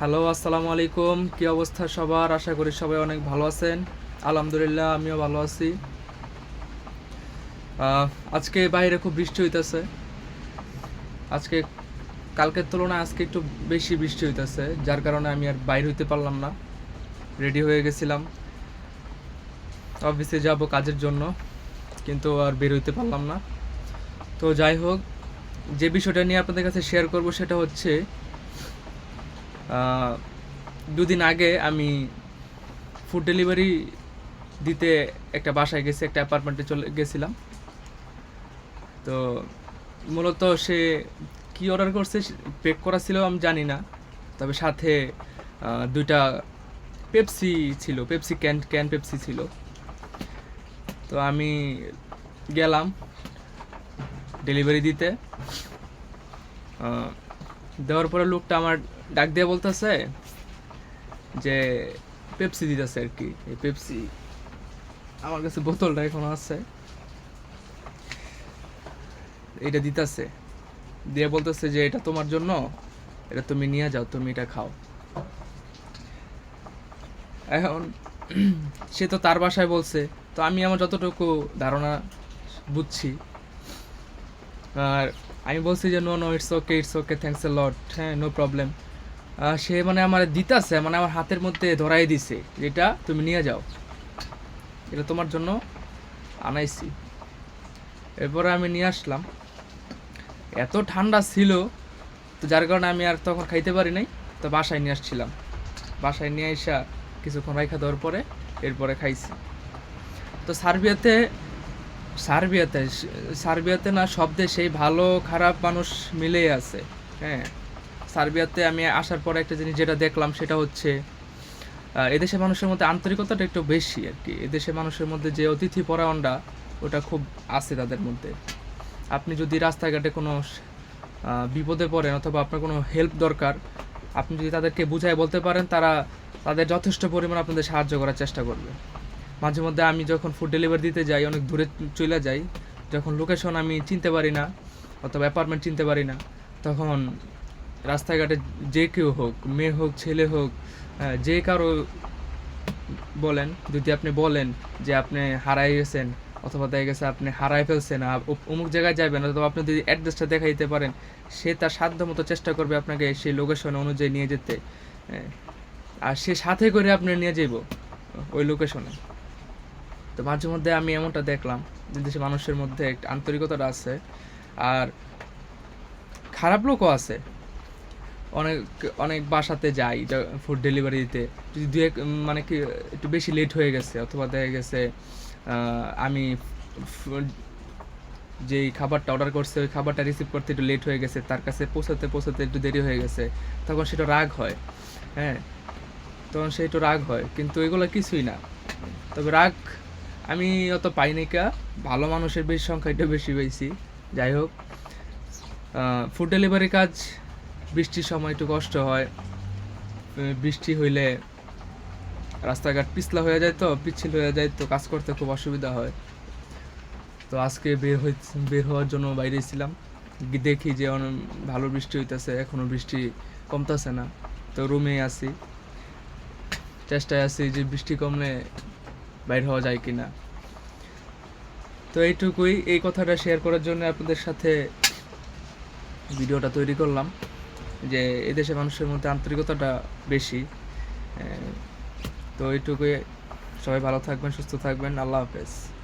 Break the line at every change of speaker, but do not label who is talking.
Hello, আসসালামু আলাইকুম। কি অবস্থা সবার? আশা করি সবাই অনেক ভালো আছেন। আলহামদুলিল্লাহ, আমিও ভালো আছি। আজকে বাইরে খুব বৃষ্টি হইতেছে। আজকে, কালকের তুলনায় আজকে একটু বেশি বৃষ্টি হইতেছে, যার কারণে আমি আর বাইরে হইতে পারলাম না। রেডি হয়ে গেছিলাম। অফিসে যাব কাজের জন্য, কিন্তু আর বের হইতে পারলাম না। তো যাই হোক, যে বিষয়টা নিয়ে আপনাদের কাছে শেয়ার করব সেটা হচ্ছে দুদিন আগে আমি ফুড ডেলিভারি দিতে একটা বাসায় গেছি, একটা অ্যাপার্টমেন্টে চলে গেছিলাম। তো মূলত সে কি অর্ডার করছে পেক করা ছিল আমি জানি না, তবে সাথে দুইটা পেপসি ছিল পেপসি ক্যান ক্যান পেপসি ছিল। তো আমি গেলাম ডেলিভারি দিতে। দেওয়ার পরে লোকটা আমার ডাক দিয়ে বলতেছে যে পেপসি দিতেছে আর কি। এই পেপসি আমার কাছে বোতলটা এখনও আছে। এটা দিতেছে। দিয়ে বলতেছে যে, এটা তোমার জন্য, এটা তুমি নিয়ে যাও, তুমি এটা খাও। এখন সে তো তার বাসায় বলছে, তো আমি আমার যতটুকু ধারণা বুঝছি, আর আমি বলছি যে no no it's okay it's okay thanks a lot হ্যাঁ নো প্রবলেম সে মানে আমার দিতাছে মানে আমার হাতের মধ্যে ধরাই দিছে যেটা তুমি নিয়ে যাও। এটা তোমার জন্য আনাইছি। এরপরে আমি নিয়ে আসলাম। এত ঠান্ডা ছিল, তো যার কারণে আমি আর তখন খাইতে পারি নাই, তো বাসায় নিয়ে আসছিলাম। বাসায় নিয়ে আসা কিছুক্ষণ রাইখা দেওয়ার পরে এরপরে খাইছি। তো সার্বিয়াতে সার্বিয়াতে সার্বিয়াতে না সব দেশেই ভালো খারাপ মানুষ মিলেই আছে হ্যাঁ। সার্বিয়াতে আমি আসার পরে একটা জিনিস যেটা দেখলাম সেটা হচ্ছে এদেশে মানুষের মধ্যে আন্তরিকতাটা একটু বেশি আর কি। এদেশের মানুষের মধ্যে যে অতিথি পরায়ণটা, ওটা খুব আছে তাদের মধ্যে। আপনি যদি রাস্তাঘাটে কোনো বিপদে পড়েন অথবা আপনার কোনো হেল্প দরকার, আপনি যদি তাদেরকে বুঝায় বলতে পারেন, তারা তাদের যথেষ্ট পরিমাণ আপনাদের সাহায্য করার চেষ্টা করবে। মাঝে মধ্যে আমি যখন ফুড ডেলিভারি দিতে যাই, অনেক দূরে চলে যাই, যখন লোকেশন আমি চিনতে পারি না, অথবা অ্যাপার্টমেন্ট চিনতে পারি না, তখন রাস্তাঘাটে যে কেউ হোক মেয়ে হোক ছেলে হোক আহ, যে কারও বলেন যদি আপনি বলেন যে আপনি হারাই গেছেন অথবা দেখা গেছে আপনি হারাই ফেলছেন অমুক জায়গায় যাবেন অথবা আপনি যদি অ্যাড্রেসটা দেখাই দিতে পারেন সে তার সাধ্য মতো চেষ্টা করবে আপনাকে সেই লোকেশন অনুযায়ী নিয়ে যেতে হ্যাঁ। আর সে সাথে করে আপনি নিয়ে যাইব ওই লোকেশনে তো মাঝে মধ্যে আমি এমনটা দেখলাম যে দেশের মানুষের মধ্যে একটা আন্তরিকতাটা আছে আর খারাপ লোকও আছে অনেক অনেক বাসাতে যাই ফুড ডেলিভারি দিতে যদি দু এক মানে কি, একটু বেশি লেট হয়ে গেছে, অথবা দেখা গেছে আমি যেই খাবারটা অর্ডার করছে, ওই খাবারটা রিসিভ করতে একটু লেট হয়ে গেছে, তার কাছে পৌঁছাতে পৌঁছাতে একটু দেরি হয়ে গেছে, তখন সেটা রাগ হয় হ্যাঁ? তখন সে একটু রাগ হয়, কিন্তু এগুলো কিছুই না। তবে রাগ, আমি অত পাইনি কা, ভালো মানুষের বেশি সংখ্যা একটু বেশি পেয়েছি যাই হোক। ফুড ডেলিভারি কাজ বৃষ্টির সময় একটু কষ্ট হয়। বৃষ্টি হইলে রাস্তাঘাট পিছলা হয়ে যায় তো, পিচ্ছিল হয়ে যায় তো, কাজ করতে খুব অসুবিধা হয়। তো আজকে বের হই, বের হওয়ার জন্য বাইরে ছিলাম। দেখি যে অনেক ভালো বৃষ্টি হইতেছে, এখনও বৃষ্টি কমতেছে না। তো রুমে আছি। চেষ্টায় আছি যে বৃষ্টি কমলে বাইর হওয়া যায় কি না তো এইটুকুই। এই কথাটা শেয়ার করার জন্য আপনাদের সাথে ভিডিওটা তৈরি করলাম। যে এদেশের মানুষের মধ্যে আন্তরিকতাটা বেশি। তো এইটুকুই। সবাই ভালো থাকবেন, সুস্থ থাকবেন। আল্লাহ হাফেজ।